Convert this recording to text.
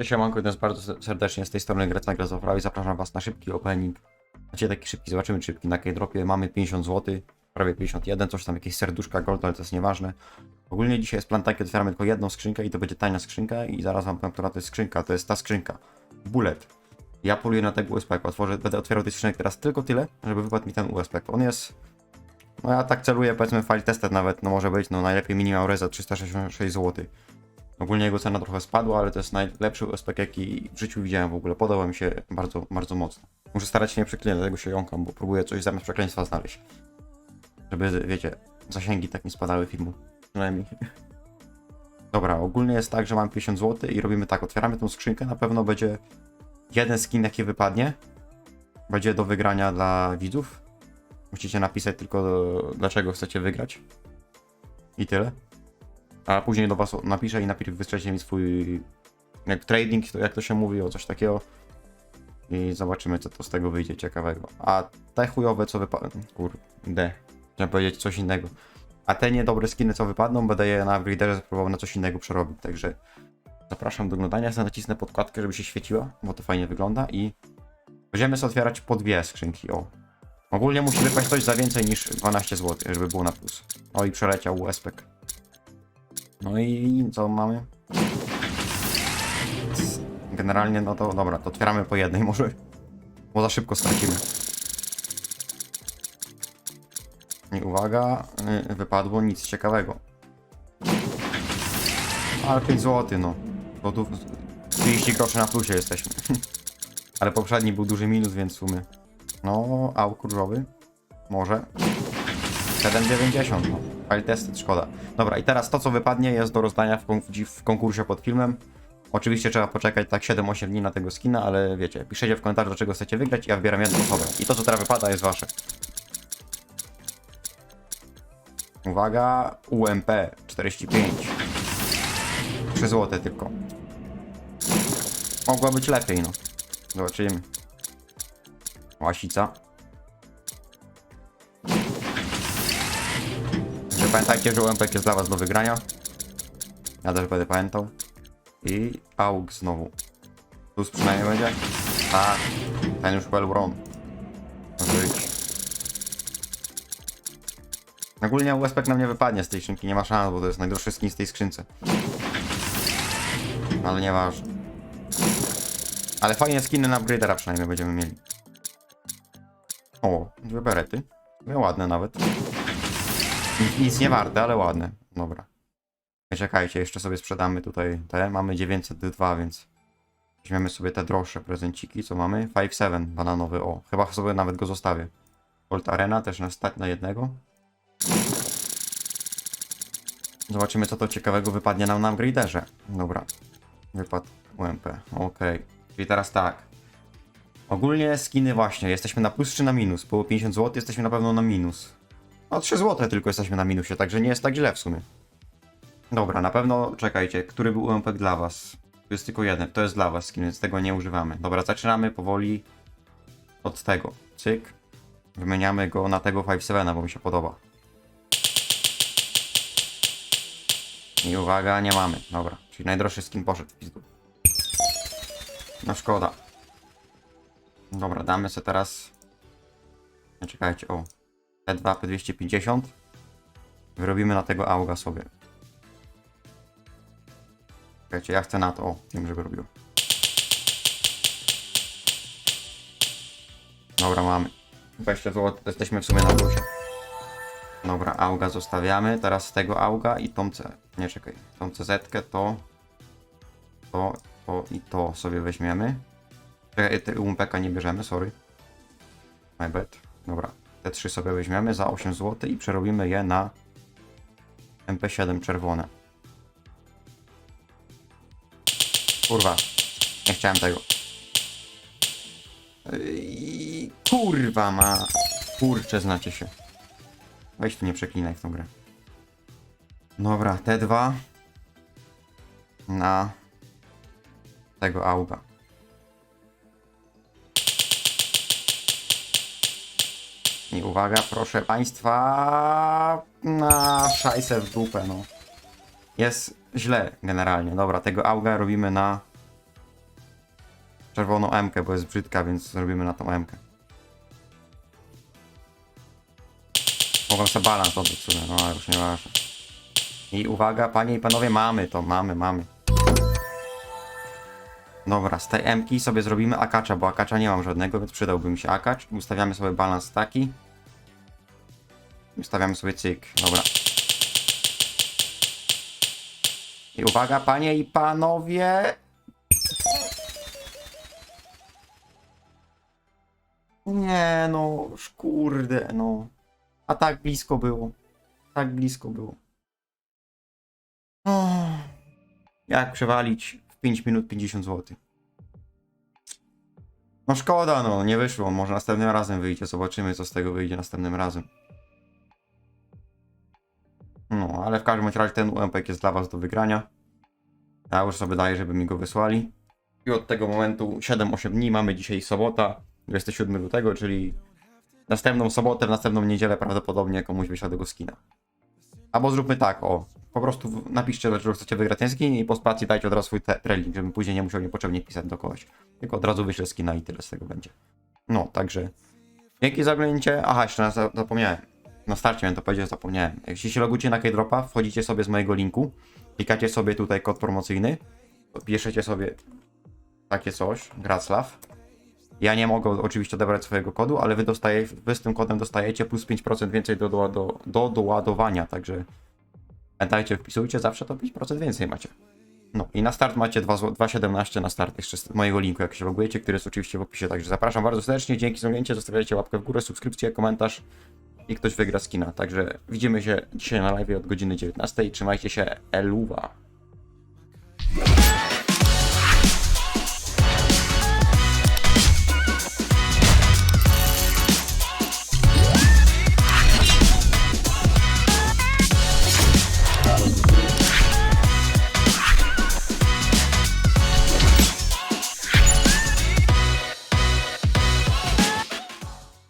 Siemanko, witam bardzo serdecznie z tej strony Grecna Gra z i zapraszam was na szybki opening. Znaczy taki szybki, zobaczymy czy szybki na K-Dropie. Mamy 50 zł, prawie 51, coś tam, jakieś serduszka gold, ale to jest nieważne. Ogólnie dzisiaj jest plan taki, otwieramy tylko jedną skrzynkę i to będzie tania skrzynka i zaraz wam powiem, która to jest skrzynka. To jest ta skrzynka. Bullet. Ja poluję na tego USP, otworzę, będę otwierał tej skrzynek teraz tylko tyle, żeby wypadł mi ten USP. On jest... No ja tak celuję, powiedzmy file tested nawet, no może być, no najlepiej minimal reza 366 zł. Ogólnie jego cena trochę spadła, ale to jest najlepszy USP, jaki w życiu widziałem w ogóle. Podoba mi się bardzo, bardzo mocno. Muszę starać się nie przeklinać, dlatego się jąkam, bo próbuję coś zamiast przekleństwa znaleźć. Żeby, wiecie, zasięgi tak nie spadały filmu. Przynajmniej. Dobra, ogólnie jest tak, że mam 50 zł i robimy tak, otwieramy tą skrzynkę, na pewno będzie jeden skin, jaki wypadnie. Będzie do wygrania dla widzów. Musicie napisać tylko, dlaczego chcecie wygrać. I tyle a później do was napiszę i najpierw wystrzelcie mi swój jak trading, to jak to się mówi, o coś takiego i zobaczymy co to z tego wyjdzie ciekawego. A te chujowe co wypadną, kurde, chciałem powiedzieć coś innego. A te niedobre skiny co wypadną, będę je na breederze spróbował na coś innego przerobić, także zapraszam do oglądania, ja nacisnę podkładkę, żeby się świeciła, bo to fajnie wygląda i będziemy sobie otwierać po dwie skrzynki, o. Ogólnie musi wypaść coś za więcej niż 12 zł, żeby było na plus. O i przeleciał USPek. No i co mamy? Generalnie, no to dobra, to otwieramy po jednej może. Bo za szybko stracimy. I uwaga, yy, wypadło nic ciekawego. Ale 5 zł, no. Tu 30 groszy na plusie jesteśmy. Ale poprzedni był duży minus, więc w sumie. No, różowy. Może. 7,90 no. File tested, szkoda. Dobra, i teraz to co wypadnie jest do rozdania w, w konkursie pod filmem. Oczywiście trzeba poczekać tak 7-8 dni na tego skina, ale wiecie, piszecie w komentarzu, do czego chcecie wygrać ja wybieram jedną osobę. I to co teraz wypada jest wasze. Uwaga, UMP 45. 3 zł tylko. Mogła być lepiej, no. Zobaczymy. Łasica. Pamiętajcie, że UMP jest dla was do wygrania. Ja też będę pamiętał. I AUG znowu. Plus przynajmniej będzie? Tak. Ten już. Może być. Ogólnie USP nam nie wypadnie z tej skrzynki, nie ma szans, bo to jest najdroższy skin z tej skrzynce. Ale nieważne. Ale fajne skiny na upgradera przynajmniej będziemy mieli. O, dwie berety. Dwie ładne nawet. Nic, nie warte, ale ładne. Dobra. Czekajcie, jeszcze sobie sprzedamy tutaj te. Mamy 902, więc weźmiemy sobie te droższe prezenciki, co mamy. 5-7 bananowy, o. Chyba sobie nawet go zostawię. Gold Arena też stać na jednego. Zobaczymy, co to ciekawego wypadnie nam na upgraderze. Dobra. Wypadł UMP. Okej. Czyli teraz tak. Ogólnie skiny właśnie. Jesteśmy na plus czy na minus? Było 50 zł, jesteśmy na pewno na minus. No 3 zł tylko jesteśmy na minusie, także nie jest tak źle w sumie. Dobra, na pewno czekajcie, który był UMP dla was? Tu jest tylko jeden, to jest dla was skin, więc tego nie używamy. Dobra, zaczynamy powoli od tego. Cyk. Wymieniamy go na tego 5-7, bo mi się podoba. I uwaga, nie mamy. Dobra, czyli najdroższy skin poszedł w pizdu. No szkoda. Dobra, damy sobie teraz... Nie, czekajcie, o. P2, P250. Wyrobimy na tego auga sobie. Czekajcie, ja chcę na to. O, wiem, żeby robił. Dobra, mamy. 20 zł, jesteśmy w sumie na plusie. Dobra, auga zostawiamy. Teraz tego auga i tą C. Nie czekaj. Tą CZ to. To, to i to sobie weźmiemy. Czekaj, UMPK nie bierzemy, sorry. My bad. Dobra. Te trzy sobie weźmiemy za 8 zł i przerobimy je na MP7 czerwone. Kurwa. Nie chciałem tego. Kurwa ma. Kurcze znacie się. Weź tu nie przeklinaj w tą grę. Dobra, te dwa na tego auga. I uwaga, proszę państwa, na szajsę w dupę, no. Jest źle generalnie. Dobra, tego auga robimy na czerwoną M, bo jest brzydka, więc zrobimy na tą M. Mogą sobie balans sobie, no ale już nieważne. I uwaga, panie i panowie, mamy to, mamy, mamy. Dobra, z tej M-ki sobie zrobimy akacza, bo akacza nie mam żadnego, więc przydałby mi się akacz. Ustawiamy sobie balans taki. Ustawiamy sobie cyk, dobra. I uwaga, panie i panowie. Nie no, kurde, no. A tak blisko było. Tak blisko było. Jak przewalić 5 minut 50 zł? No szkoda, no, nie wyszło. Może następnym razem wyjdzie. Zobaczymy, co z tego wyjdzie następnym razem. No, ale w każdym razie ten UMP jest dla Was do wygrania. Ja już sobie daję, żeby mi go wysłali. I od tego momentu 7-8 dni mamy dzisiaj sobota, 27 lutego, czyli następną sobotę, w następną niedzielę prawdopodobnie komuś wyślę tego skina. Albo zróbmy tak, o. Po prostu napiszcie, dlaczego chcecie wygrać ten skin i po spacji dajcie od razu swój trailing, żebym później nie musiał niepotrzebnie pisać do kogoś. Tylko od razu wyślę skina i tyle z tego będzie. No, także dzięki za oglądnięcie. Aha, jeszcze raz za- zapomniałem. Na starcie miałem to powiedzieć, zapomniałem. Jeśli się logujecie na Keydropa, wchodzicie sobie z mojego linku, klikacie sobie tutaj kod promocyjny, piszecie sobie takie coś, Graclaw. Ja nie mogę oczywiście odebrać swojego kodu, ale wy, dostaje, wy z tym kodem dostajecie plus 5% więcej do, do, do, do doładowania, także pamiętajcie, wpisujcie, zawsze to 5% więcej macie. No i na start macie 2 zł- 2,17 na start jeszcze z mojego linku, jak się logujecie, który jest oczywiście w opisie, także zapraszam bardzo serdecznie, dzięki za oglądnięcie, zostawiajcie łapkę w górę, subskrypcję, komentarz i ktoś wygra skina, także widzimy się dzisiaj na live od godziny 19, trzymajcie się, eluwa.